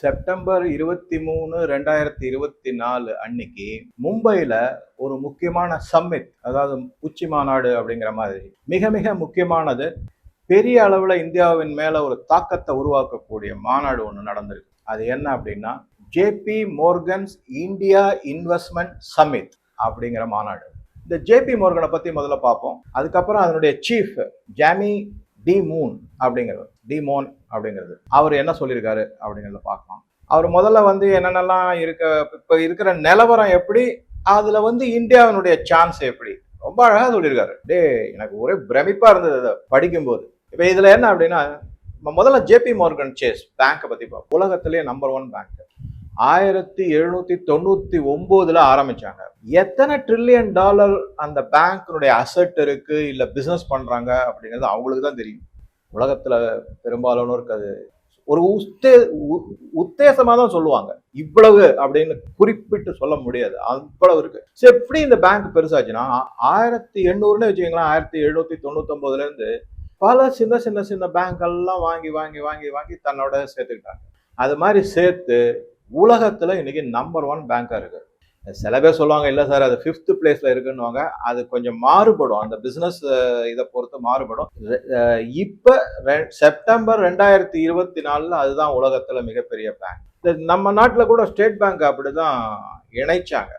September இருபத்தி மூணு ரெண்டாயிரத்தி இருபத்தி நாலு அன்னைக்கு மும்பையில் ஒரு முக்கியமான சம்மிட் அதாவது உச்சி மாநாடு அப்படிங்கிற மாதிரி மிக மிக முக்கியமானது. பெரிய அளவில் இந்தியாவின் மேலே ஒரு தாக்கத்தை உருவாக்கக்கூடிய மாநாடு ஒன்று நடந்திருக்கு. அது என்ன அப்படின்னா JP Morgan's India investment summit அப்படிங்கிற மாநாடு. இந்த ஜேபி மோர்கனை பற்றி முதல்ல பார்ப்போம். அதுக்கப்புறம் அதனுடைய சீஃப் ஜாமி டி மூன் அப்படிங்கிறது டி மோன் அப்படிங்கிறது. அவர் என்ன சொல்லியிருக்காரு அப்படிங்கிறத பார்க்கலாம். அவர் முதல்ல வந்து என்னென்னலாம் இருக்க இப்போ இருக்கிற நிலவரம் எப்படி அதில் வந்து இந்தியாவினுடைய சான்ஸ் எப்படி? ரொம்ப அழகாக சொல்லியிருக்காரு. டே எனக்கு ஒரே பிரமிப்பாக இருந்தது அதை படிக்கும்போது. இப்போ இதில் என்ன அப்படின்னா முதல்ல ஜேபி மோர்கன் சேஸ் பேங்க்கை பற்றி பார்ப்போம். உலகத்திலேயே நம்பர் ஒன் பேங்க் ஆயிரத்தி எழுநூத்தி தொண்ணூத்தி ஒன்பதுல ஆரம்பிச்சாங்க. எத்தனை ட்ரில்லியன் டாலர் அந்த பேங்க்கினுடைய அசட் இருக்கு இல்ல பிசினஸ் பண்றாங்க அப்படிங்கிறது அவங்களுக்கு தான் தெரியும். உலகத்துல பெரும்பாலானோருக்கு அது ஒரு உத்தே உ- தான் சொல்லுவாங்க. இவ்வளவு அப்படின்னு குறிப்பிட்டு சொல்ல முடியாது. அவ்வளவு இருக்கு. சரி எப்படி இந்த பேங்க் பெருசாச்சுன்னா ஆயிரத்தி எண்ணூறுன்னு வச்சுக்கோங்களேன் ஆயிரத்தி எழுநூத்தி தொண்ணூத்தி இருந்து பல சின்ன சின்ன சின்ன பேங்க் எல்லாம் வாங்கி வாங்கி வாங்கி வாங்கி தன்னோட சேர்த்துக்கிட்டாங்க. அது மாதிரி சேர்த்து உலகத்துல இன்னைக்கு நம்பர் ஒன் பேங்கா இருக்கு. சில பேர் சொல்லுவாங்க இல்லை சார் அது ஃபிஃப்த் பிளேஸில் இருக்குன்னுவாங்க. அது கொஞ்சம் மாறுபடும். அந்த பிஸ்னஸ் இதை பொறுத்து மாறுபடும். இப்போ செப்டம்பர் ரெண்டாயிரத்தி இருபத்தி நாலில் அதுதான் உலகத்தில் மிகப்பெரிய பேங்க் நம்ம நாட்டில் கூட ஸ்டேட் பேங்க் அப்படி தான் இணைச்சாங்க.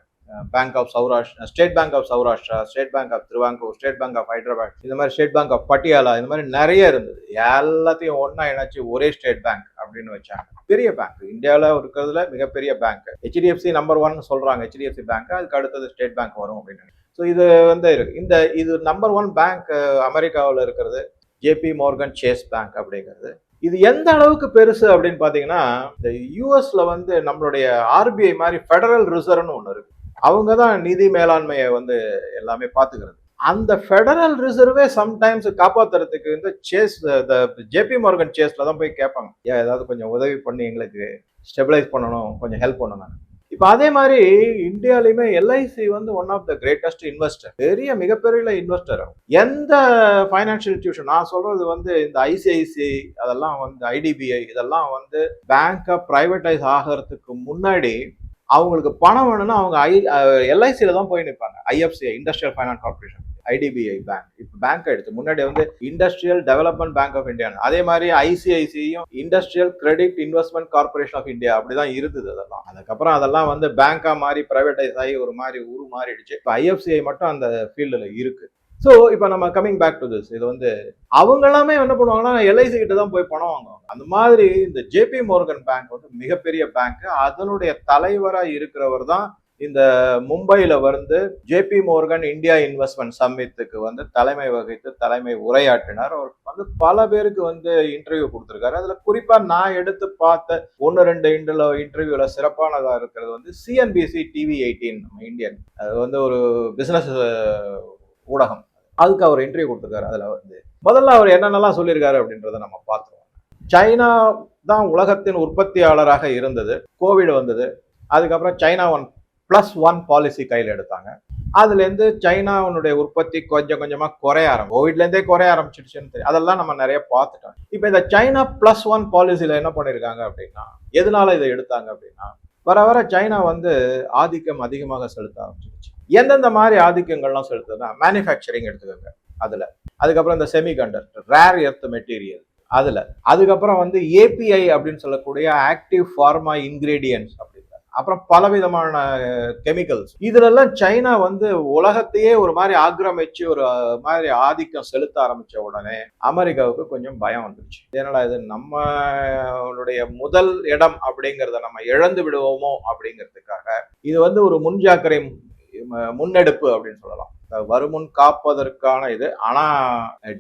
Bank of Saurashtra state bank of Saurashtra state bank of Travancore state bank of Hyderabad இந்த மாதிரி ஸ்டேட் பேங்க் ஆஃப் பட்டியாலா இந்த மாதிரி நிறைய இருந்தது. எல்லாத்தையும் ஒன்றா இணைச்சு ஒரே ஸ்டேட் பேங்க் அப்படின்னு வச்சாங்க. பெரிய பேங்க் இந்தியாவில் இருக்கிறதுல மிகப்பெரிய பேங்க் ஹெச்டிஎஃப்சி நம்பர் ஒன் சொல்றாங்க. ஹெச்டிஎஃப்சி பேங்க் அதுக்கு அடுத்தது ஸ்டேட் பேங்க் வரும் அப்படின்னு ஸோ இது வந்து இருக்கு. இந்த இது நம்பர் ஒன் பேங்க் அமெரிக்காவில் இருக்கிறது. ஜேபி மோர்கன் சேஸ் பேங்க் அப்படிங்கிறது. இது எந்த அளவுக்கு பெருசு அப்படின்னு பார்த்தீங்கன்னா இந்த யூஎஸ்ல வந்து நம்மளுடைய ஆர்பிஐ மாதிரி ஃபெடரல் ரிசர்வ்னு ஒன்று இருக்கு. அவங்க தான் நிதி மேலாண்மையை வந்து எல்லாமே பார்த்துக்கிறது. அந்த ஃபெடரல் ரிசர்வே சம்டைம்ஸ் காப்பாத்துறதுக்கு வந்து சேஸ் இந்த ஜேபி மார்கன் சேஸ்ல தான் போய் கேட்பாங்க. ஏன் ஏதாவது கொஞ்சம் உதவி பண்ணி எங்களுக்கு ஸ்டெபிலைஸ் பண்ணணும் கொஞ்சம் ஹெல்ப் பண்ணணும் இப்போ அதே மாதிரி இந்தியாலையுமே எல்ஐசி வந்து one of the greatest investor பெரிய மிகப்பெரிய இன்வெஸ்டர் எந்த ஃபைனான்சியல் இன்ஸ்டியூஷன் நான் சொல்றது வந்து இந்த ஐசிஐசி அதெல்லாம் வந்து ஐடிபிஐ இதெல்லாம் வந்து பேங்கை ப்ரைவேட்டைஸ் ஆகிறதுக்கு முன்னாடி அவங்களுக்கு பணம் வேணும்னா அவங்க ஐ எல்ஐசியில தான் போய் நிற்பாங்க IFCI industrial finance corporation IDBI bank இப்போ பேங்க் எடுத்து முன்னாடி வந்து industrial development bank of India அதே மாதிரி ஐசிஐசியும் industrial credit investment corporation of India அப்படிதான் இருந்தது அதெல்லாம். அதுக்கப்புறம் அதெல்லாம் வந்து பேங்கா மாதிரி பிரைவேடைஸ் ஆகி ஒரு மாதிரி உரு மாறிடுச்சு. இப்போ ஐஎஃப்சிஐ மட்டும் அந்த ஃபீல்டில் இருக்கு. ஸோ இப்போ நம்ம கம்மிங் பேக் டு திஸ் இது வந்து அவங்க எல்லாமே என்ன பண்ணுவாங்கன்னா எல்ஐசி கிட்ட தான் போய் பணம் வாங்குவாங்க. அந்த மாதிரி இந்த ஜேபி மோர்கன் பேங்க் வந்து மிகப்பெரிய பேங்க் அதனுடைய தலைவராக இருக்கிறவர் தான் இந்த மும்பையில் வந்து ஜேபி மோர்கன் இந்தியா இன்வெஸ்ட்மெண்ட் சம்மித்துக்கு வந்து தலைமை வகித்து தலைமை உரையாற்றினார். அவர் வந்து பல பேருக்கு வந்து இன்டர்வியூ கொடுத்துருக்காரு. அதில் குறிப்பாக நான் எடுத்து பார்த்த ஒன்று ரெண்டு இன்டர்ல இன்டர்வியூவில் சிறப்பானதாக இருக்கிறது வந்து சிஎன்பிசி டிவி எயிட்டீன் நம்ம இந்தியன் அது வந்து ஒரு பிஸ்னஸ் ஊடகம். அதுக்கு அவர் இன்டர்வியூ கொடுத்துருக்காரு. அதில் வந்து முதல்ல அவர் என்னென்னலாம் சொல்லியிருக்காரு அப்படின்றத நம்ம பார்த்துருவோம். சைனா தான் உலகத்தின் உற்பத்தியாளராக இருந்தது. கோவிட் வந்தது. அதுக்கப்புறம் China one plus one policy கையில் எடுத்தாங்க. அதுலேருந்து சைனாவுடைய உற்பத்தி கொஞ்சம் கொஞ்சமாக குறைய ஆரம்பி கோவிட்லேருந்தே குறைய ஆரம்பிச்சிடுச்சுன்னு தெரியும். அதெல்லாம் நம்ம நிறைய பார்த்துட்டோம். இப்போ இந்த சைனா ப்ளஸ் ஒன் பாலிசியில் என்ன பண்ணியிருக்காங்க அப்படின்னா எதனால இதை எடுத்தாங்க அப்படின்னா வர வர சைனா வந்து ஆதிக்கம் அதிகமாக செலுத்த ஆரம்பிச்சிருச்சு. எந்தெந்த மாதிரி ஆதிக்கங்கள்லாம் செலுத்துதுன்னா மேனுஃபேக்சரிங் எடுத்துக்கோங்க அதில். அதுக்கப்புறம் இந்த செமிகண்டக்டர் ரேர் எர்த் மெட்டீரியல் அதில். அதுக்கப்புறம் வந்து ஏபிஐ அப்படின்னு சொல்லக்கூடிய ஆக்டிவ் ஃபார்மா இன்கிரீடியன்ஸ் அப்படிங்கிற அப்புறம் பலவிதமான கெமிக்கல்ஸ் இதுலெல்லாம் சைனா வந்து உலகத்தையே ஒரு மாதிரி ஆக்கிரமிச்சு ஒரு மாதிரி ஆதிக்கம் செலுத்த ஆரம்பித்த உடனே அமெரிக்காவுக்கு கொஞ்சம் பயம் வந்துருச்சு. ஏன்னா இது நம்மளுடைய முதல் இடம் அப்படிங்கிறத நம்ம இழந்து விடுவோமோ அப்படிங்கிறதுக்காக இது வந்து ஒரு முன்ஜாக்கிரை முன்னெடுப்பு அப்படின்னு சொல்லலாம். வருமுன் காப்பதற்கான இது. ஆனா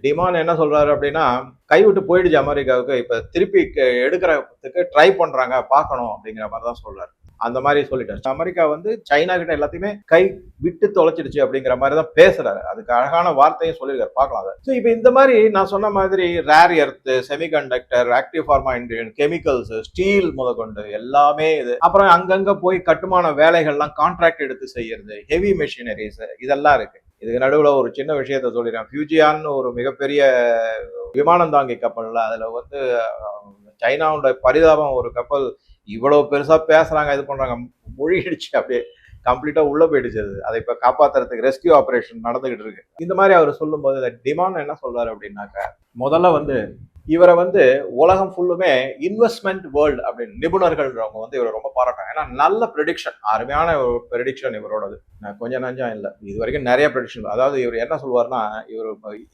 டிமான் என்ன சொல்றாரு அப்படின்னா கைவிட்டு போயிடுச்சு அமெரிக்காவுக்கு. இப்ப திருப்பி எடுக்கிறதுக்கு ட்ரை பண்றாங்க பார்க்கணும் அப்படிங்கிற மாதிரி தான் சொல்றாரு. அந்த மாதிரி சொல்லிட்டாரு. அமெரிக்கா வந்து சைனா கிட்ட எல்லாத்தையுமே கை விட்டு தொலைச்சிடுச்சு அப்படிங்கிற மாதிரி தான் பேசுறாரு. அதுக்கு அழகான வார்த்தையும் சொல்லியிருக்காரு. பார்க்கலாம் அதை. ஸோ இப்போ இந்த மாதிரி நான் சொன்ன மாதிரி rare earth semiconductor active pharma இன்ட்ரியன் chemicals steel முதற்கொண்டு எல்லாமே இது. அப்புறம் அங்கங்க போய் கட்டுமான வேலைகள்லாம் கான்ட்ராக்ட் எடுத்து செய்யறது ஹெவி மெஷினரிஸ் இதெல்லாம் இருக்கு. இதுக்கு நடுவில் ஒரு சின்ன விஷயத்த சொல்லிடுறேன். ஃபியூஜியான்னு ஒரு மிகப்பெரிய விமானம் தாங்கி அதில் வந்து சைனாவோட பரிதாபம் ஒரு கப்பல் இவ்வளோ பெருசாக பேசுகிறாங்க இது பண்ணுறாங்க மொழிகிடுச்சு அப்படியே கம்ப்ளீட்டாக உள்ளே போயிடுச்சு அது. அதை இப்போ காப்பாற்றுறதுக்கு ரெஸ்கியூ ஆப்ரேஷன் நடந்துகிட்டு இருக்கு. இந்த மாதிரி அவர் சொல்லும்போது டிமாண்ட் என்ன சொல்றாரு அப்படின்னாக்க முதல்ல வந்து இவரை வந்து உலகம் ஃபுல்லுமே இன்வெஸ்ட்மெண்ட் வேர்ல்டு அப்படின்னு நிபுணர்கள்ன்றவங்க வந்து இவரை ரொம்ப பாராட்டாங்க ஏன்னா நல்ல ப்ரெடிக்ஷன் அருமையான ஒரு ப்ரெடிக்ஷன் இவரோடது. கொஞ்சம் நஞ்சம் இல்லை. இது வரைக்கும் நிறைய ப்ரெடிக்ஷன் அதாவது இவர் என்ன சொல்வார்னா இவர்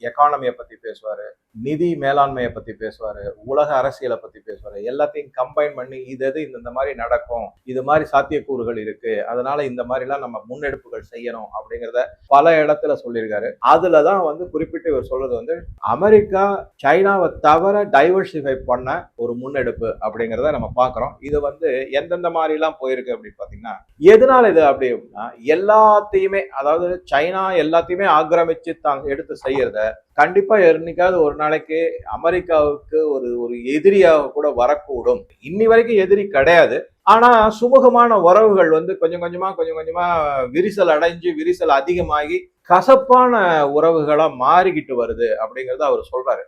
எக்கானமியை பற்றி பேசுவார் நிதி மேலாண்மையை பற்றி பேசுவார் உலக அரசியலை பற்றி பேசுவார். எல்லாத்தையும் கம்பைன் பண்ணி இது எது இந்த மாதிரி நடக்கும் இது மாதிரி சாத்தியக்கூறுகள் இருக்கு அதனால இந்த மாதிரிலாம் நம்ம முன்னெடுப்புகள் செய்யணும் அப்படிங்கிறத பல இடத்துல சொல்லியிருக்காரு. அதுலதான் வந்து குறிப்பிட்டு இவர் சொல்றது வந்து அமெரிக்கா சைனாவை தவிர டைவர்சிஃபை பண்ண ஒரு முன்னெடுப்பு அப்படிங்கிறத நம்ம பார்க்குறோம். இது வந்து எந்தெந்த மாதிரிலாம் போயிருக்கு அப்படின்னு பார்த்தீங்கன்னா எதனால இது அப்படி அப்படின்னா எல்லாத்தையுமே அதாவது சைனா எல்லாத்தையுமே ஆக்கிரமிச்சு தாங்க எடுத்து செய்யறத கண்டிப்பா என்னைக்காவது ஒரு நாளைக்கு அமெரிக்காவுக்கு ஒரு ஒரு எதிரியாக கூட வரக்கூடும். இன்னி வரைக்கும் எதிரி கிடையாது. ஆனா சுமூகமான உறவுகள் வந்து கொஞ்சம் கொஞ்சமா கொஞ்சம் கொஞ்சமா விரிசல் அடைஞ்சு விரிசல் அதிகமாகி கசப்பான உறவுகளா மாறிக்கிட்டு வருது அப்படிங்கறத அவர் சொல்றாரு.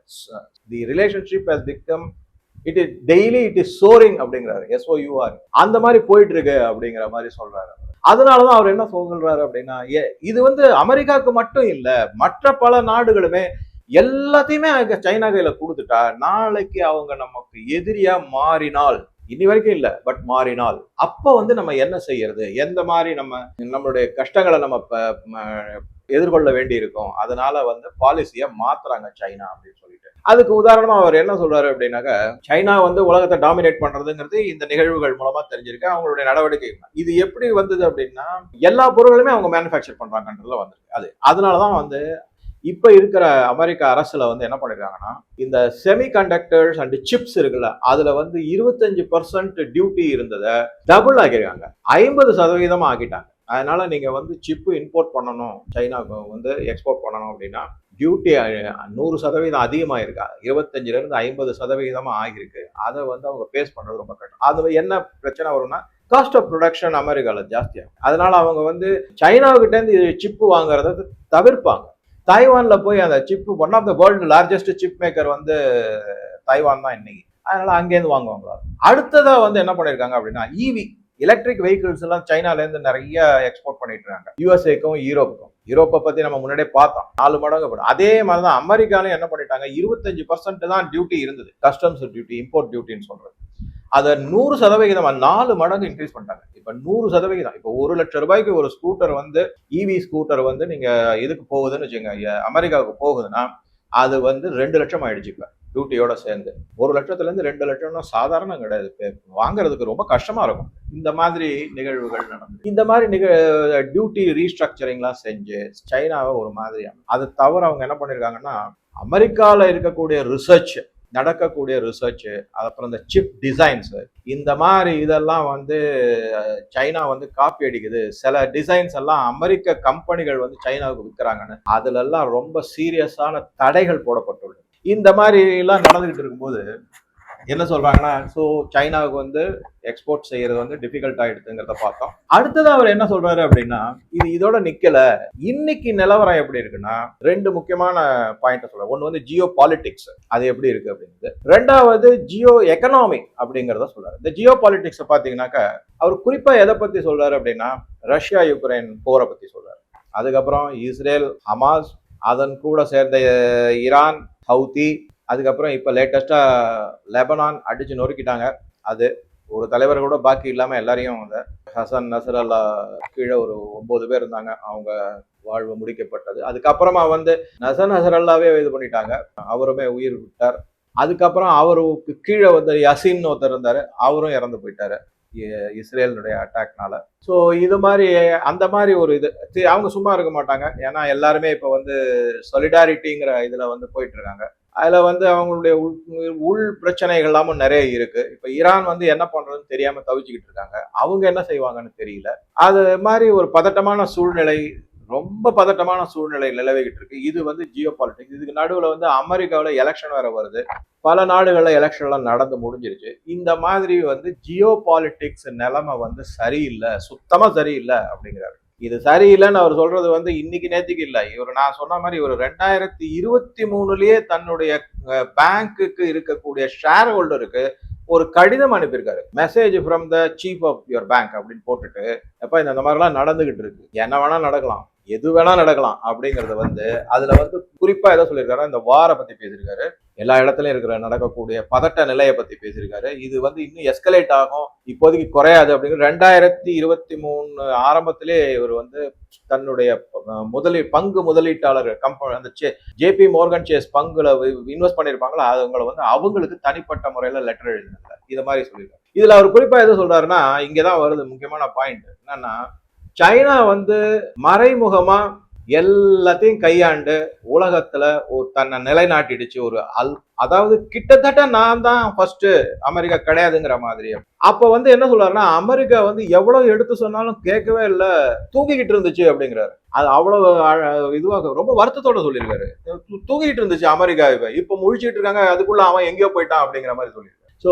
The relationship has become it is daily it is souring அப்படிங்கிறாரு. எஸ்ஓயூஆர் அந்த மாதிரி போயிட்டு இருக்கு அப்படிங்கிற மாதிரி சொல்றாரு அதனாலதான் அவர் என்ன சொல்றாரு அப்படின்னா ஏ- இது வந்து அமெரிக்காவுக்கு மட்டும் இல்ல மற்ற பல நாடுகளுமே எல்லாத்தையுமே சைனா கையில கொடுத்துட்டா நாளைக்கு அவங்க நமக்கு எதிரியா மாறினால் இன்னி வரைக்கும் இல்லை பட் மாறினால். அப்போ வந்து நம்ம என்ன செய்யறது? எந்த மாதிரி நம்ம நம்மளுடைய கஷ்டங்களை நம்ம எதிர்கொள்ள வேண்டி இருக்கும் அதனால வந்து பாலிசியை மாத்துறாங்க சைனா அப்படின்னு சொல்லிட்டு. அதுக்கு உதாரணமா அவர் என்ன சொல்றாரு அப்படின்னாக்கா சைனா வந்து உலகத்தை டாமினேட் பண்றதுங்கிறது இந்த நிகழ்வுகள் மூலமா தெரிஞ்சிருக்கு. அவங்களுடைய நடவடிக்கை இது எப்படி வந்தது அப்படின்னா எல்லா பொருளுமே அவங்க மேனுஃபேக்சர் பண்றாங்கன்றதுல வந்திருக்கு. அது. அதனாலதான் வந்து இப்போ இருக்கிற அமெரிக்க அரசில் வந்து என்ன பண்ணிருக்காங்கன்னா இந்த செமிகண்டக்டர்ஸ் அண்ட் சிப்ஸ் இருக்குல்ல அதில் வந்து இருபத்தஞ்சு பர்சன்ட் டியூட்டி இருந்ததை டபுள் ஆக்கியிருக்காங்க. ஐம்பது சதவீதமாக ஆக்கிட்டாங்க. அதனால நீங்க வந்து சிப்பு இம்போர்ட் பண்ணணும் சைனாவுக்கு வந்து எக்ஸ்போர்ட் பண்ணணும் அப்படின்னா டியூட்டி நூறு சதவீதம் அதிகமாயிருக்கா? இருபத்தஞ்சுல இருந்து ஐம்பது சதவீதமாக ஆகியிருக்கு. அதை வந்து அவங்க பேஸ் பண்ணுறது ரொம்ப கஷ்டம். அது என்ன பிரச்சனை வரும்னா காஸ்ட் ஆஃப் ப்ரொடக்ஷன் அமெரிக்காவில் ஜாஸ்தியாகும். அதனால அவங்க வந்து சைனாவுக்கிட்டேருந்து சிப்பு வாங்குறத தவிர்ப்பாங்க. தாய்வானில் போய் அந்த chip one of the world largest chip maker வந்து தாய்வான் தான் இன்னைக்கு. அதனால அங்கேருந்து வாங்குவாங்களா அடுத்ததாக வந்து என்ன பண்ணியிருக்காங்க அப்படின்னா ஈவி எலக்ட்ரிக் வெஹிக்கிள்ஸ் எல்லாம் சைனாலேருந்து நிறைய எக்ஸ்போர்ட் பண்ணிட்டு இருக்காங்க யூஎஸ்ஏக்கும் யூரோப்புக்கும் யூரோப்பை பற்றி நம்ம முன்னாடியே பார்த்தோம். நாலு மடங்கு அதே மாதிரி தான் அமெரிக்காலையும் என்ன பண்ணிட்டாங்க இருபத்தஞ்சு பர்சன்ட் தான் டியூட்டி இருந்தது. கஸ்டம்ஸ் டியூட்டி இம்போர்ட் டியூட்டின்னு சொல்றது. அதை நூறு சதவிகிதம் நாலு மடங்கு இன்க்ரீஸ் பண்ணிட்டாங்க. இப்போ நூறு சதவிகிதம். இப்போ ஒரு லட்சம் ரூபாய்க்கு ஒரு ஸ்கூட்டர் வந்து இவி ஸ்கூட்டர் வந்து நீங்க இதுக்கு போகுதுன்னு வச்சுக்கோங்க. அமெரிக்காவுக்கு போகுதுன்னா அது வந்து ரெண்டு லட்சம் ஆயிடுச்சு இப்போ டியூட்டியோட சேர்ந்து. ஒரு லட்சத்துல இருந்து ரெண்டு லட்சம்னா சாதாரணம் கிடையாது. வாங்குறதுக்கு ரொம்ப கஷ்டமா இருக்கும். இந்த மாதிரி நிகழ்வுகள் நடந்து. இந்த மாதிரி நிக டியூட்டி ரீஸ்ட்ரக்சரிங்லாம் செஞ்சு சைனாவை ஒரு மாதிரியான அது தவிர அவங்க என்ன பண்ணிருக்காங்கன்னா அமெரிக்காவில் இருக்கக்கூடிய ரிசர்ச் நடக்கக்கூடிய ரிசர்ச்சு அப்புறம் இந்த சிப் டிசைன்ஸு இந்த மாதிரி இதெல்லாம் வந்து சைனா வந்து காப்பி அடிக்குது. சில டிசைன்ஸ் எல்லாம் அமெரிக்க கம்பெனிகள் வந்து சைனாவுக்கு விற்கிறாங்கன்னு. அதுல எல்லாம் ரொம்ப சீரியஸான தடைகள் போடப்பட்டுள்ளது. இந்த மாதிரி எல்லாம் நடந்துகிட்டு இருக்கும்போது என்ன சொல்றாங்கன்னா ஸோ சைனாவுக்கு வந்து எக்ஸ்போர்ட் செய்யறது வந்து டிஃபிகல்ட் ஆயிடுதுங்கிறத பார்த்தோம். அடுத்தது அவர் என்ன சொல்றாரு அப்படின்னா இது இதோட நிக்கல. இன்னைக்கு நிலவரம் எப்படி இருக்குன்னா ரெண்டு முக்கியமான பாயிண்ட் சொல்றேன். ஒன்று வந்து ஜியோ பாலிடிக்ஸ் அது எப்படி இருக்கு அப்படிங்கிறது ரெண்டாவது ஜியோ எக்கனாமி அப்படிங்கிறத சொல்றாரு. இந்த ஜியோ பாலிடிக்ஸை பார்த்தீங்கன்னாக்கா அவர் குறிப்பா எதை பத்தி சொல்றாரு அப்படின்னா ரஷ்யா யுக்ரைன் போரை பத்தி சொல்றாரு. அதுக்கப்புறம் இஸ்ரேல் ஹமாஸ் அதன் கூட சேர்ந்த ஈரான் ஹவுதி அதுக்கப்புறம் இப்போ லேட்டஸ்ட்டாக லெபனான் அடிச்சு நொறுக்கிட்டாங்க. அது ஒரு தலைவர் கூட பாக்கி இல்லாமல் எல்லாரையும் அந்த ஹசன் நசரல்லா கீழே ஒரு ஒம்பது பேர் இருந்தாங்க. அவங்க வாழ்வு முடிக்கப்பட்டது. அதுக்கப்புறமா வந்து நசன் நசரல்லாவே இது பண்ணிட்டாங்க. அவருமே உயிர் விட்டார். அதுக்கப்புறம் அவருக்கு கீழே வந்து யசீன் ஒருத்தர் இருந்தார். அவரும் இறந்து போயிட்டாரு. இ- இஸ்ரேலினுடைய அட்டாக்னால ஸோ இது மாதிரி அந்த மாதிரி ஒரு இது. அவங்க சும்மா இருக்க மாட்டாங்க. ஏன்னா எல்லாருமே இப்போ வந்து சொலிடாரிட்டிங்கிற இதில் வந்து போயிட்டு இருக்காங்க. அதில் வந்து அவங்களுடைய உள் உள் பிரச்சனைகள் எல்லாமும் நிறைய இருக்கு. இப்போ ஈரான் வந்து என்ன பண்ணுறதுன்னு தெரியாமல் தவிச்சுக்கிட்டு இருக்காங்க. அவங்க என்ன செய்வாங்கன்னு தெரியல. அது மாதிரி ஒரு பதட்டமான சூழ்நிலை ரொம்ப பதட்டமான சூழ்நிலை நிலவிக்கிட்டு இருக்கு. இது வந்து ஜியோ பாலிட்டிக்ஸ் இதுக்கு நடுவில் வந்து அமெரிக்காவில் எலெக்ஷன் வேற வருது. பல நாடுகளில் எலெக்ஷன்லாம் நடந்து முடிஞ்சிருச்சு. இந்த மாதிரி வந்து ஜியோ பாலிட்டிக்ஸ் நிலைமை வந்து சரியில்லை. சுத்தமாக சரியில்லை அப்படிங்கிறாரு. இது சரியில்லைன்னு அவர் சொல்றது வந்து இன்னைக்கு நேத்துக்கு இல்லை. இவர் நான் சொன்ன மாதிரி ஒரு ரெண்டாயிரத்தி இருபத்தி மூணுலயே தன்னுடைய பேங்க்குக்கு இருக்கக்கூடிய ஷேர் ஹோல்டருக்கு ஒரு கடிதம் அனுப்பியிருக்காரு. Message from the chief of your bank அப்படின்னு போட்டுட்டு எப்ப இந்த மாதிரிலாம் நடந்துகிட்டு இருக்கு. என்ன வேணா நடக்கலாம். எது வேணா நடக்கலாம். அப்படிங்கறத வந்து அதுல வந்து குறிப்பா எதை சொல்லியிருக்காரு. இந்த வாரை பத்தி பேசியிருக்காரு. எல்லா இடத்துலையும் இருக்கிற நடக்கக்கூடிய பதட்ட நிலையை பத்தி பேசியிருக்காரு. இது வந்து இன்னும் எஸ்கலேட் ஆகும் இப்போதைக்கு குறையாது அப்படிங்கிற ரெண்டாயிரத்தி இருபத்தி மூணு ஆரம்பத்திலே இவர் வந்து தன்னுடைய முதலீ பங்கு முதலீட்டாளர் கம்பெனி அந்த ஜேபி மோர்கன் சேஸ் பங்குல இன்வெஸ்ட் பண்ணிருப்பாங்களா அவங்கள வந்து அவங்களுக்கு தனிப்பட்ட முறையில லெட்டர் எழுதினாங்க இது மாதிரி சொல்லியிருக்காரு. இதுல அவர் குறிப்பா எது சொல்றாருன்னா இங்கதான் வருது முக்கியமான பாயிண்ட் என்னன்னா சைனா வந்து மறைமுகமா எல்லாத்தையும் கையாண்டு உலகத்துல ஒரு தன்னை நிலைநாட்டிடுச்சு ஒரு அல் அதாவது கிட்டத்தட்ட நான் தான் ஃபர்ஸ்ட் அமெரிக்கா கிடையாதுங்கிற மாதிரி அப்ப வந்து என்ன சொல்றாருன்னா அமெரிக்கா வந்து எவ்வளவு எடுத்து சொன்னாலும் கேட்கவே இல்லை தூக்கிக்கிட்டு இருந்துச்சு அப்படிங்கிறாரு. அது அவ்வளவு இதுவாக ரொம்ப வருத்தத்தோட சொல்லியிருக்காரு. தூ- தூக்கிட்டு இருந்துச்சு அமெரிக்கா இப்ப. இப்ப முழிச்சிட்டு இருக்காங்க அதுக்குள்ள அவன் எங்கேயோ போயிட்டான் அப்படிங்கிற மாதிரி சொல்லியிருக்காரு. ஸோ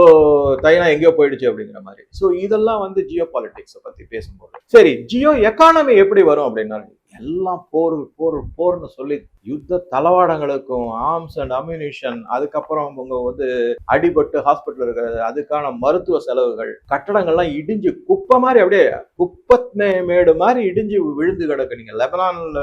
தைனா எங்கேயோ போயிடுச்சு அப்படிங்கிற மாதிரி. ஸோ இதெல்லாம் வந்து ஜியோ பாலிட்டிக்ஸை பற்றி பேசும்போது. சரி ஜியோ எக்கானமி எப்படி வரும் அப்படின்னா எல்லாம் போர் போர் போர்னு சொல்லி யுத்த தளவாடங்களுக்கும் ஆர்ம்ஸ் அண்ட் அம்யூனிஷன் அதுக்கப்புறம் அவங்க வந்து அடிபட்டு ஹாஸ்பிட்டல் இருக்கிறது அதுக்கான மருத்துவ செலவுகள் கட்டடங்கள்லாம் இடிஞ்சு குப்பை மாதிரி அப்படியே குப்பை மேடு மாதிரி இடிஞ்சு விழுந்து கிடக்கு. நீங்கள் லெபனானில்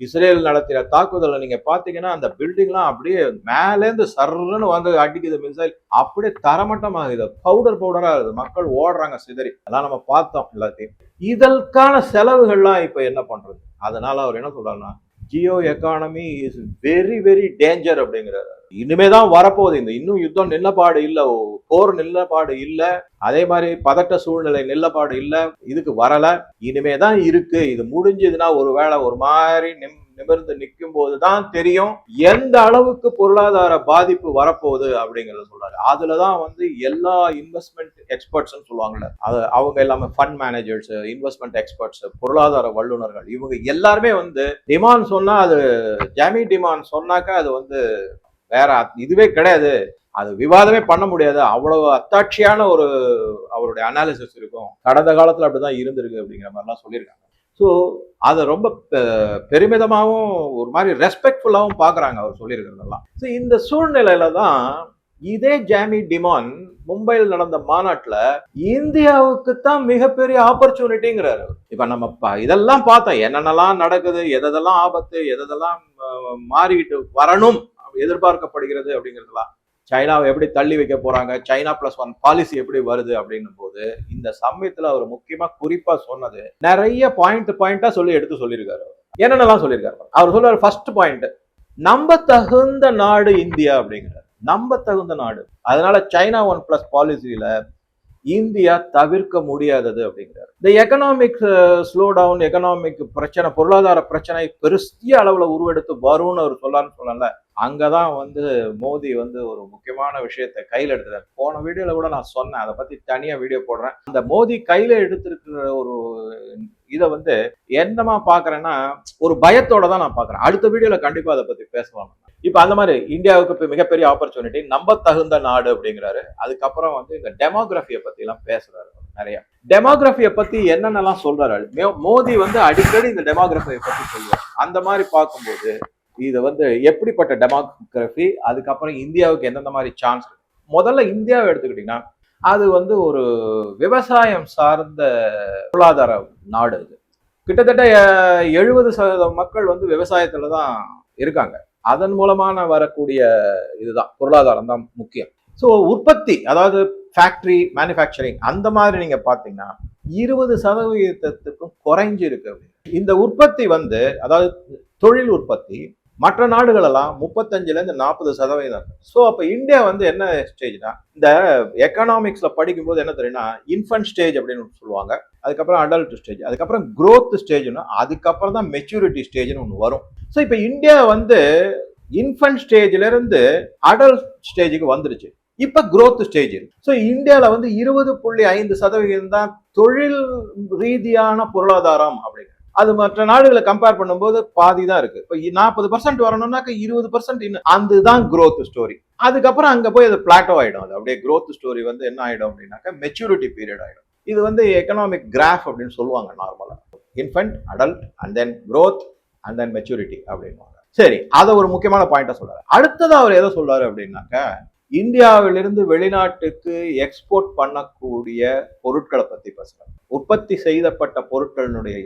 இஸ்ரேல் நடத்தின தாக்குதலை நீங்க பாத்தீங்கன்னா அந்த பில்டிங்லாம் அப்படியே மேலேருந்து சர்ன்னு வந்து அடிக்குது மிசைல் அப்படியே தரமட்டமாகுது. பவுடர் பவுடரா இருக்குது. மக்கள் ஓடுறாங்க சிதறி. அதான் நம்ம பார்த்தோம் எல்லாத்தையும். இதற்கான செலவுகள்லாம் இப்ப என்ன பண்றது? அதனால அவர் என்ன சொல்றாருன்னா geo economy is very very danger அப்படிங்கிறார். இனிமே தான் வரப்போகுது. இந்த இன்னும் யுத்தம் நில்லப்பாடு இல்லை. ஓ, போர் நில்லப்பாடு இல்லை. அதே மாதிரி பதட்ட சூழ்நிலை நில்லப்பாடு இல்லை. இதுக்கு வரல. இனிமே தான் இருக்கு. இது முடிஞ்சதுன்னா ஒரு வேளை ஒரு மாதிரி நிம் நிமிர்ந்து நிற்கும் போது தான் தெரியும். எந்த அளவுக்கு பொருளாதார பாதிப்பு வரப்போகுது அப்படிங்கிறத சொல்றாரு. அதுலதான் வந்து எல்லா இன்வெஸ்ட்மெண்ட் எக்ஸ்பர்ட்ஸ்ன்னு சொல்லுவாங்கல்ல. அது அவங்க எல்லாமே ஃபண்ட் மேனேஜர்ஸ் இன்வெஸ்ட்மெண்ட் எக்ஸ்பர்ட்ஸ் பொருளாதார வல்லுநர்கள். இவங்க எல்லாருமே வந்து டிமாண்ட் சொன்னா அது ஜாமி டிமாண்ட் சொன்னாக்கா அது வந்து வேற இதுவே கிடையாது. அது விவாதமே பண்ண முடியாது. அவ்வளவு அத்தாட்சியான ஒரு அவருடைய அனாலிசிஸ் இருக்கும். கடந்த காலத்துல அப்படிதான் இருந்திருக்கு அப்படிங்கிற மாதிரிலாம் சொல்லியிருக்காங்க. ஸோ அதை ரொம்ப பெ- பெருமிதமாகவும் ஒரு மாதிரி ரெஸ்பெக்ட்ஃபுல்லாகவும் பார்க்குறாங்க அவர் சொல்லியிருக்கிறதெல்லாம். ஸோ இந்த சூழ்நிலையில தான் இதே ஜாமி டிமான் மும்பையில் நடந்த மாநாட்டில் இந்தியாவுக்கு தான் மிகப்பெரிய ஆப்பர்ச்சுனிட்டிங்கிறாரு இப்போ நம்ம இதெல்லாம் பார்த்தோம். என்னென்னலாம் நடக்குது எதெல்லாம் ஆபத்து எதெல்லாம் மாறிக்கிட்டு வரணும் எதிர்பார்க்கப்படுகிறது அப்படிங்கிறதுலாம் சைனாவை எப்படி தள்ளி வைக்க போறாங்க சைனா பிளஸ் ஒன் பாலிசி எப்படி வருது அப்படின்னும் போது இந்த சமயத்துல அவர் முக்கியமா குறிப்பா சொன்னது நிறைய பாயிண்ட் பாயிண்டா சொல்லி எடுத்து சொல்லியிருக்காரு என்னென்னலாம் சொல்லியிருக்காரு? அவர் சொல்றாரு ஃபர்ஸ்ட் பாயிண்ட் நம்ப தகுந்த நாடு இந்தியா அப்படிங்கிறார். நம்ப தகுந்த நாடு. அதனால சைனா ஒன் பிளஸ் பாலிசியில இந்தியா தவிர்க்க முடியாதது அப்படிங்கிறார். இந்த எக்கனாமிக் ஸ்லோ டவுன் எக்கனாமிக் பிரச்சனை பொருளாதார பிரச்சனை பெருசிய அளவுல உருவெடுத்து வரும்னு அவர் சொல்லான்னு சொல்லல. அங்கதான் வந்து மோடி வந்து ஒரு முக்கியமான விஷயத்தை கையில எடுத்துறாரு போன வீடியோல கூட நான் சொன்னேன். அதை பத்தி தனியா வீடியோ போடுறேன். அந்த மோடி கையில எடுத்திருக்கிற ஒரு இதை வந்து என்னமா பாக்குறேன்னா ஒரு பயத்தோட தான் நான் பாக்குறேன் அடுத்த வீடியோல கண்டிப்பா அதை பத்தி பேசலாம். இப்ப அந்த மாதிரி இந்தியாவுக்கு இப்ப மிகப்பெரிய ஆப்பர்ச்சுனிட்டி நம்ப தகுந்த நாடு அப்படிங்கிறாரு. அதுக்கப்புறம் வந்து இந்த டெமோகிராஃபியை பத்தி எல்லாம் பேசுறாரு நிறைய. டெமோகிராஃபியை பத்தி என்னென்னலாம் சொல்றாரு மே- மோடி வந்து அடிக்கடி இந்த டெமோகிராஃபியை பத்தி சொல்லுவார். அந்த மாதிரி பார்க்கும்போது இது வந்து எப்படிப்பட்ட டெமோகிராஃபி அதுக்கப்புறம் இந்தியாவுக்கு எந்தெந்த மாதிரி சான்ஸ் இருக்கு? முதல்ல இந்தியாவை எடுத்துக்கிட்டீங்கன்னா அது வந்து ஒரு விவசாயம் சார்ந்த பொருளாதார நாடு அது. கிட்டத்தட்ட எழுபது சதவீதம் மக்கள் வந்து விவசாயத்துல தான் இருக்காங்க. அதன் மூலமான வரக்கூடிய இதுதான் பொருளாதாரம் தான் முக்கியம். ஸோ உற்பத்தி அதாவது ஃபேக்டரி மேனுஃபேக்சரிங் அந்த மாதிரி நீங்க பார்த்தீங்கன்னா இருபது சதவீதத்துக்கும் குறைஞ்சிருக்கு. இந்த உற்பத்தி வந்து அதாவது தொழில் உற்பத்தி மற்ற நாடுகளெல்லாம் முப்பத்தஞ்சுலேருந்து நாற்பது சதவீதம். ஸோ அப்போ இந்தியா வந்து என்ன ஸ்டேஜ்னா இந்த எக்கனாமிக்ஸில் படிக்கும்போது என்ன தெரியும்னா இன்ஃபன்ட் ஸ்டேஜ் அப்படின்னு சொல்லுவாங்க. அதுக்கப்புறம் அடல்ட் ஸ்டேஜ் அதுக்கப்புறம் க்ரோத் ஸ்டேஜ்னு அதுக்கப்புறம் தான் மெச்சூரிட்டி ஸ்டேஜ்னு ஒன்று வரும். ஸோ இப்போ இந்தியா வந்து இன்ஃபன்ட் ஸ்டேஜ்லேருந்து அடல்ட் ஸ்டேஜுக்கு வந்துருச்சு. இப்போ க்ரோத் ஸ்டேஜ் ஸோ இந்தியாவில் வந்து இருபது புள்ளி ஐந்து சதவீதம் தான் தொழில் ரீதியான பொருளாதாரம் அப்படிங்க அது மற்ற நாடுகளை கம்பேர் பண்ணும்போது பாதி தான் இருக்கு. இப்போ நாற்பது பர்சன்ட் வரணும்னாக்க இருபது பர்சன்ட் இன்னும். அதுதான் க்ரோத் ஸ்டோரி அதுக்கப்புறம் அங்கே போய் அது பிளாட்டோ ஆகிடும் அது அப்படியே க்ரோத் ஸ்டோரி வந்து என்ன ஆகிடும் அப்படின்னாக்க மெச்சூரிட்டி பீரியட் ஆயிடும். இது வந்து எக்கனாமிக் கிராஃப் அப்படின்னு சொல்லுவாங்க நார்மலாக infant adult and then growth and then maturity அப்படின்வாங்க சரி அதை ஒரு முக்கியமான பாயிண்டா சொல்றாரு. அடுத்தது அவர் எதை சொல்றாரு அப்படின்னாக்க இந்தியாவிலிருந்து வெளிநாட்டுக்கு எக்ஸ்போர்ட் பண்ணக்கூடிய பொருட்களை பத்தி பேசுறாங்க உற்பத்தி செய்தப்பட்ட பொருட்களினுடைய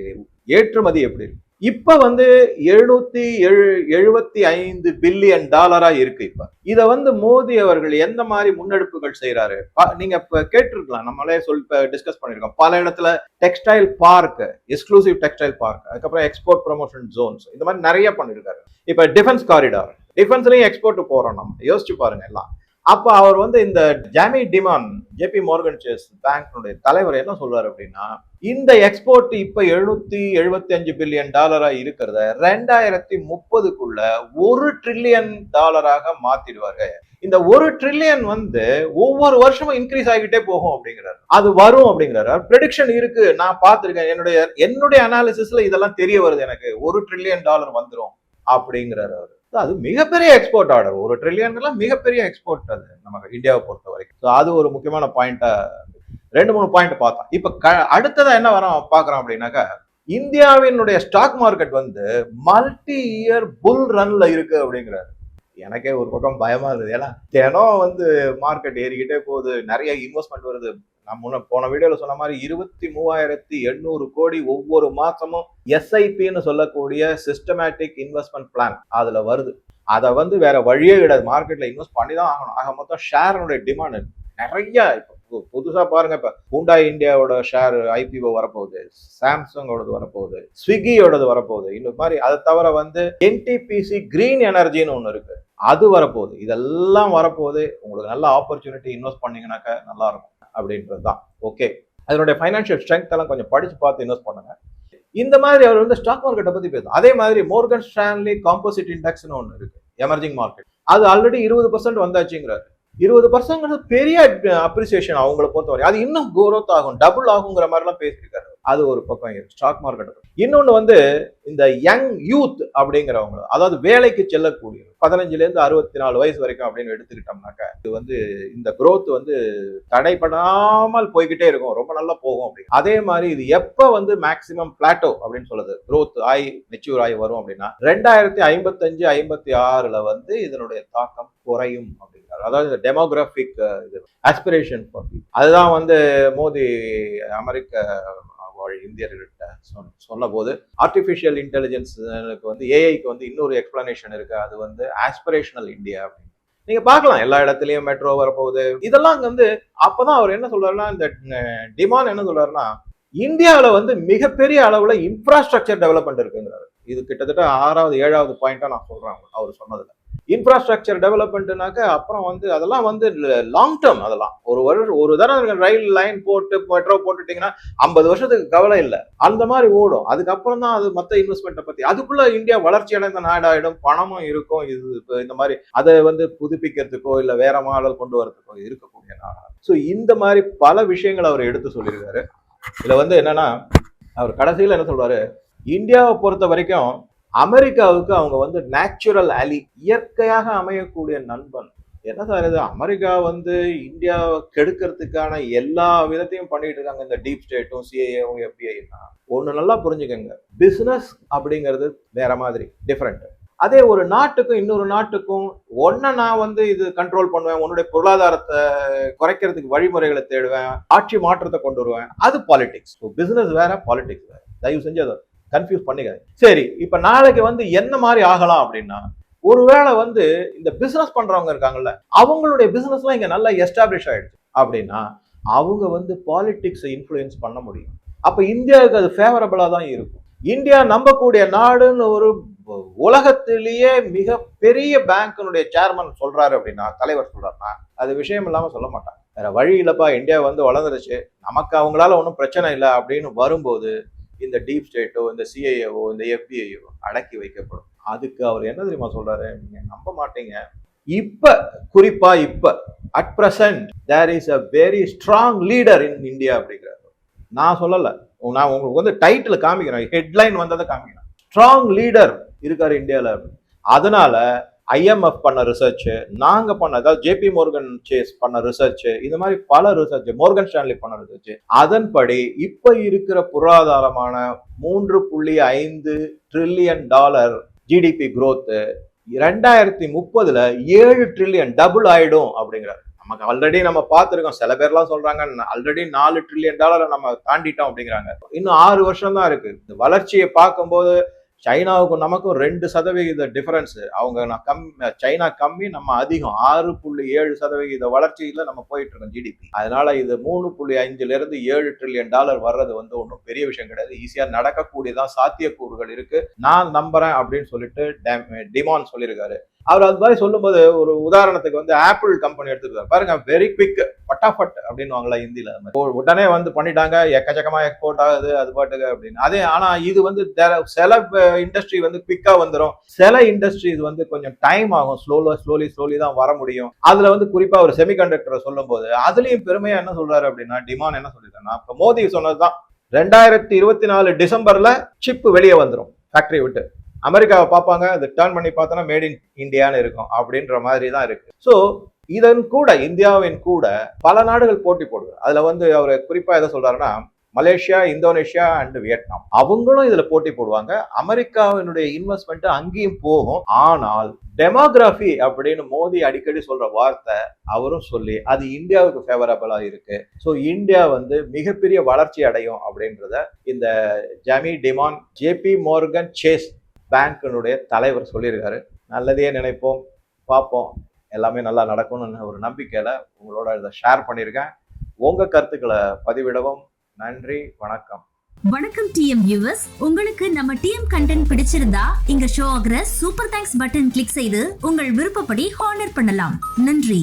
ஏற்றுமதி எப்படி இருக்கு? இப்ப வந்து எழுநூத்தி எழு எழுபத்தி ஐந்து பில்லியன் டாலரா இருக்கு இப்ப. இத வந்து மோடி அவர்கள் எந்த மாதிரி முன்னெடுப்புகள் செய்யறாரு நீங்க இப்ப கேட்டிருக்கலாம். நம்மளே சொல் டிஸ்கஸ் பண்ணிருக்கோம் பல இடத்துல textile park exclusive textile park அதுக்கப்புறம் எக்ஸ்போர்ட் ப்ரொமோஷன் ஜோன்ஸ் இந்த மாதிரி நிறைய பண்ணிருக்காரு இப்ப டிஃபென்ஸ் காரிடார் டிஃபென்ஸ்லயும் எக்ஸ்போர்ட் போறோம் நம்ம. யோசிச்சு பாருங்க எல்லாம். அப்போ அவர் வந்து இந்த Jamie Dimon JP Morgan Chase பேங்க்னுடைய தலைவர் என்ன சொல்றாரு அப்படின்னா இந்த எக்ஸ்போர்ட் இப்போ எழுநூத்தி எழுபத்தி அஞ்சு பில்லியன் டாலரா இருக்கிறத ரெண்டாயிரத்தி முப்பதுக்குள்ள ஒரு ட்ரில்லியன் டாலராக மாத்திடுவாங்க. இந்த ஒரு ட்ரில்லியன் வந்து ஒவ்வொரு வருஷமும் இன்க்ரீஸ் ஆகிட்டே போகும் அப்படிங்கிறாரு. அது வரும் அப்படிங்கிறாரு. ப்ரெடிக்ஷன் இருக்கு. நான் பார்த்துருக்கேன். என்னுடைய என்னுடைய அனாலிசிஸ்ல இதெல்லாம் தெரிய வருது எனக்கு. ஒரு ட்ரில்லியன் டாலர் வந்துடும் அப்படிங்கிறாரு அவர். அது மிகப்பெரிய எக்ஸ்போர்ட் ஆர்டர் ஒரு ட்ரில்லியன்லாம் மிகப்பெரிய எக்ஸ்போர்ட் அது நமக்கு இந்தியாவை பொறுத்த வரைக்கும். ஸோ அது ஒரு முக்கியமான பாயிண்ட்டை ரெண்டு மூணு பாயிண்ட் பார்த்தோம். இப்போ க அடுத்ததை என்ன வரோம் பார்க்குறோம் அப்படின்னாக்கா இந்தியாவினுடைய ஸ்டாக் மார்க்கெட் வந்து மல்டி இயர் புல் ரன்ல இருக்கு அப்படிங்கிறாரு. எனக்கே ஒரு பக்கம் பயமா இருக்குது ஏன்னா தினம் வந்து மார்க்கெட் ஏறிக்கிட்டே போகுது. நிறைய இன்வெஸ்ட்மெண்ட் வருது. நான் முன்ன போன வீடியோல சொன்ன மாதிரி இருபத்தி மூவாயிரத்தி எண்ணூறு கோடி ஒவ்வொரு மாசமும் எஸ்ஐபின்னு சொல்லக்கூடிய சிஸ்டமேட்டிக் இன்வெஸ்ட்மெண்ட் பிளான் அதுல வருது. அதை வந்து வேற வழியே கிடையாது. மார்க்கெட்ல இன்வெஸ்ட் பண்ணி தான் ஆகணும். ஆக மொத்தம் ஷேரனுடைய டிமாண்ட் நிறைய இப்போ புதுசா பாருங்க இப்ப ஹூண்டா இந்தியாவோட ஷேர் ஐபிஓ வரப்போகுது. சாம்சங்கோடது வரப்போகுது. ஸ்விக்கியோடது வரப்போகுது. இந்த மாதிரி அதை தவிர வந்து என்டிபிசி கிரீன் எனர்ஜின்னு ஒன்று இருக்கு. அது வரப்போகுது. இதெல்லாம் வரப்போகுது. உங்களுக்கு நல்ல ஆப்பர்ச்சுனிட்டி இன்வெஸ்ட் பண்ணீங்கன்னாக்க நல்லா இருக்கும் அப்படின்றது தான் ஓகே அதனுடைய ஃபைனான்ஷியல் ஸ்ட்ரென்த் எல்லாம் கொஞ்சம் படிச்சு பார்த்து இன்வெஸ்ட் பண்ணுங்க. இந்த மாதிரி அவர் வந்து ஸ்டாக் மார்க்கெட்டை பத்தி பேசும் அதே மாதிரி மோர்கன் ஸ்டான்லி காம்போசிட் இண்டெக்ஸ்னு ஒன்று இருக்கு. எமர்ஜிங் மார்க்கெட் அது ஆல்ரெடி இருபது பர்சன்ட் வந்தாச்சுங்கிறாரு. இருபது பர்சன்ட் பெரிய அப்ரிசியேஷன் அவங்கள பொறுத்தவரை அது இன்னும் குரோத் ஆகும் டபுள் ஆகுங்கிற மாதிரிலாம் பேசியிருக்காரு அது ஒரு பக்கம் ஸ்டாக் மார்க்கெட் இன்னொன்று வந்து இந்த யங் யூத் அப்படிங்கிறவங்க அதாவது வேலைக்கு செல்லக்கூடிய பதினஞ்சுலேருந்து அறுபத்தி நாலு வயசு வரைக்கும் அப்படின்னு எடுத்துக்கிட்டோம்னாக்க இது வந்து இந்த குரோத் வந்து தடைப்படாமல் போய்கிட்டே இருக்கும் ரொம்ப நல்லா போகும் அப்படி அதே மாதிரி இது எப்போ வந்து மேக்சிமம் பிளாட்டோ அப்படின்னு சொல்லுது குரோத் ஆகி மெச்சூர் ஆகி வரும் அப்படின்னா ரெண்டாயிரத்தி ஐம்பத்தஞ்சு ஐம்பத்தி ஆறில் வந்து இதனுடைய தாக்கம் குறையும் அப்படிங்கிறார். அதாவது இந்த டெமோகிராஃபிக் இது ஆஸ்பிரேஷன் அதுதான் வந்து மோடி அமெரிக்க இந்தியர்கள்ட்ட சொன்ன போது ஆர்டிஃபிஷியல் இன்டெலிஜென்ஸுக்கு வந்து ஏஐக்கு வந்து இன்னொரு எக்ஸ்பிளனேஷன் இருக்கு. அது வந்து ஆஸ்பிரேஷனல் இந்தியா அப்படின்னு. நீங்க பார்க்கலாம் எல்லா இடத்துலயும் மெட்ரோ வரப்போகுது. இதெல்லாம் வந்து அப்பதான் அவர் என்ன சொல்றாருன்னா இந்த டிமாண்ட் என்ன சொல்றாருன்னா இந்தியாவில் வந்து மிகப்பெரிய அளவுல இன்ஃப்ராஸ்ட்ரக்சர் டெவலப்மெண்ட் இருக்குங்கிறாரு. இது கிட்டத்தட்ட ஆறாவது ஏழாவது பாயிண்டா நான் சொல்றேன் அவர் சொன்னதுல. இன்ஃப்ராஸ்ட்ரக்சர் டெவலப்மெண்ட்னாக்க அப்புறம் வந்து அதெல்லாம் வந்து லாங் டேர்ம் அதெல்லாம். ஒரு வருஷம் ஒரு தடவை ரயில் லைன் போட்டு மெட்ரோ போட்டுட்டீங்கன்னா ஐம்பது வருஷத்துக்கு கவலை இல்லை. அந்த மாதிரி ஓடும். அதுக்கப்புறம் தான் அது மற்ற இன்வெஸ்ட்மெண்ட்டை பற்றி அதுக்குள்ள இந்தியா வளர்ச்சி அடைந்த நாடாயிடும். பணமும் இருக்கும். இது இந்த மாதிரி அதை வந்து புதுப்பிக்கிறதுக்கோ இல்லை வேற மாடல் கொண்டு வரதுக்கோ இருக்கக்கூடிய நாடாக. ஸோ இந்த மாதிரி பல விஷயங்களை அவர் எடுத்து சொல்லியிருக்காரு. இதில் வந்து என்னன்னா அவர் கடைசியில் என்ன சொல்றாரு? இந்தியாவை பொறுத்த வரைக்கும் அமெரிக்காவுக்கு அவங்க வந்து நேச்சுரல் அலி இயற்கையாக அமையக்கூடிய நண்பன். என்ன சார் இது? அமெரிக்கா வந்து இந்தியாவை கெடுக்கிறதுக்கான எல்லா விதத்தையும் பண்ணிட்டு இருக்காங்க. இந்த டீப் ஸ்டேட்டும் சிஏஏவும் எஃபிஐனா ஒன்று நல்லா புரிஞ்சுக்கோங்க. பிஸ்னஸ் அப்படிங்கிறது வேற மாதிரி டிஃப்ரெண்ட் அதே ஒரு நாட்டுக்கும் இன்னொரு நாட்டுக்கும் ஒன்றை நான் வந்து இது கண்ட்ரோல் பண்ணுவேன். உன்னுடைய பொருளாதாரத்தை குறைக்கிறதுக்கு வழிமுறைகளை தேடுவேன். ஆட்சி மாற்றத்தை கொண்டு வருவேன். அது பாலிடிக்ஸ் பிஸ்னஸ் வேற பாலிடிக்ஸ் வேற. தயவு செஞ்சு அதை கன்ஃபியூஸ் பண்ணிக்காது சரி இப்போ நாளைக்கு வந்து என்ன மாதிரி ஆகலாம் அப்படின்னா ஒருவேளை வந்து இந்த பிசினஸ் பண்றவங்க இருக்காங்கல்ல அவங்களுடைய பிசினஸ்லாம் இங்கே நல்லா எஸ்டாப்ளிஷ் ஆயிடுச்சு. அப்படின்னா அவங்க வந்து பாலிட்டிக்ஸை இன்ஃப்ளூயன்ஸ் பண்ண முடியும். அப்போ இந்தியாவுக்கு அது ஃபேவரபிளாக தான் இருக்கும். இந்தியா நம்பக்கூடிய நாடுன்னு ஒரு உலகத்திலேயே மிக பெரிய பேங்க்கினுடைய சேர்மன் சொல்றாரு அப்படின்னா தலைவர் சொல்றாருன்னா அது விஷயம் இல்லாம சொல்ல மாட்டாங்க. வேற வழி இல்லப்பா இந்தியா வந்து வளர்ந்துருச்சு. நமக்கு அவங்களால ஒன்றும் பிரச்சனை இல்லை அப்படின்னு வரும்போது இந்த டீப் ஸ்டேட்டோ இந்த சிஐஏவோ இந்த எஃபிஐயோ அடக்கி வைக்கப்படும். அதுக்கு அவர் என்ன தெரியுமா சொல்றாரு? நீங்க நம்ப மாட்டீங்க. இப்ப குறிப்பா இப்ப at present there is a very strong leader in India அப்படிங்கிறாரு. நான் சொல்லல. நான் உங்களுக்கு வந்து டைட்டில் காமிக்கிறேன். ஹெட்லைன் வந்ததை காமிக்கிறேன். ஸ்ட்ராங் லீடர் இருக்காரு இந்தியாவில் அதனால ஐஎம்எஃப் பண்ண ரிசர்ச்சு நாங்கள் பண்ண அதாவது ஜேபி மோர்கன் சேஸ் பண்ண ரிசர்ச் இந்த மாதிரி பல ரிசர்ச் மோர்கன் ஸ்டான்லி பண்ண ரிசர்ச் அதன்படி இப்போ இருக்கிற பொருளாதாரமான மூன்று புள்ளி ஐந்து ட்ரில்லியன் டாலர் ஜிடிபி குரோத்து ரெண்டாயிரத்தி முப்பதுல ஏழு ட்ரில்லியன் டபுள் ஆயிடும் அப்படிங்கிறார். நமக்கு ஆல்ரெடி நம்ம பார்த்துருக்கோம். சில பேர்லாம் சொல்றாங்க ஆல்ரெடி நாலு ட்ரில்லியன் டாலரை நம்ம தாண்டிட்டோம் அப்படிங்கிறாங்க. இன்னும் ஆறு வருஷம் தான் இருக்கு. இந்த வளர்ச்சியை பார்க்கும்போது சைனாவுக்கும் நமக்கும் ரெண்டு சதவிகித டிஃபரன்ஸ் அவங்க நான் கம் சைனா கம்மி நம்ம அதிகம். ஆறு புள்ளி ஏழு சதவிகித வளர்ச்சியில் நம்ம போயிட்டு இருக்கோம் ஜிடிபி அதனால இது மூணு புள்ளி அஞ்சுல இருந்து ஏழு ட்ரில்லியன் டாலர் வர்றது வந்து ஒன்றும் பெரிய விஷயம் கிடையாது. ஈஸியாக நடக்கக்கூடியதான் சாத்தியக்கூறுகள் இருக்கு. நான் நம்புறேன் அப்படின்னு சொல்லிட்டு டிமான் சொல்லியிருக்காரு. அவர் அது மாதிரி சொல்லும்போது ஒரு உதாரணத்துக்கு வந்து ஆப்பிள் கம்பெனி எடுத்துருக்காரு பாருங்க வெரி குவிக் பட்டாஃபட் அப்படின்னு வாங்கலாம் ஹிந்தியில. உடனே வந்து பண்ணிட்டாங்க எக்கச்சக்கமா எக்ஸ்போர்ட் ஆகுது அது பாட்டுக்கு அப்படின்னு. அதே ஆனா இது வந்து சில இண்டஸ்ட்ரி வந்து குவிக்கா வந்துடும் சில இண்டஸ்ட்ரி இது வந்து கொஞ்சம் டைம் ஆகும். ஸ்லோலா ஸ்லோலி ஸ்லோலி தான் வர முடியும். அதுல வந்து குறிப்பா ஒரு செமிகண்டக்டரை சொல்லும் போது அதுலயும் பெருமையா என்ன சொல்றாரு அப்படின்னா டிமாண்ட் என்ன சொல்லிருக்காருன்னா இப்ப மோதி சொன்னதுதான். ரெண்டாயிரத்தி இருபத்தி நாலு டிசம்பர்ல சிப் வெளியே வந்துடும் ஃபேக்டரி விட்டு. அமெரிக்காவை பார்ப்பாங்க அது டேர்ன் பண்ணி பார்த்தோன்னா மேட் இன் இந்தியான்னு இருக்கும் அப்படின்ற மாதிரி தான் இருக்கு. ஸோ இதன் கூட இந்தியாவின் கூட பல நாடுகள் போட்டி போடுது. அதுல வந்து அவர் குறிப்பா எதை சொல்றாருன்னா மலேசியா இந்தோனேஷியா அண்ட் வியட்நாம். அவங்களும் இதுல போட்டி போடுவாங்க. அமெரிக்காவினுடைய இன்வெஸ்ட்மெண்ட் அங்கேயும் போகும். ஆனால் டெமோகிராஃபி அப்படின்னு மோடி அடிக்கடி சொல்ற வார்த்தை அவரும் சொல்லி அது இந்தியாவுக்கு ஃபேவரபிளா இருக்கு. ஸோ இந்தியா வந்து மிகப்பெரிய வளர்ச்சி அடையும் அப்படின்றத இந்த Jamie Dimon JP Morgan Chase பேங்க்கினுடைய தலைவர் சொல்லியிருக்காரு. நல்லதையே நினைப்போம் பார்ப்போம். எல்லாமே நல்லா நடக்கும்னு ஒரு நம்பிக்கையில் உங்களோட இதை ஷேர் பண்ணியிருக்கேன். உங்கள் கருத்துக்களை பதிவிடவும் நன்றி வணக்கம். வணக்கம் டிஎம் வியூவர்ஸ் உங்களுக்கு நம்ம டிஎம் கண்டென்ட் பிடிச்சிருந்தா இங்க ஷோ ஆகிற சூப்பர் தேங்க்ஸ் பட்டன் கிளிக் செய்து உங்கள் விருப்பப்படி ஹானர் பண்ணலாம். நன்றி.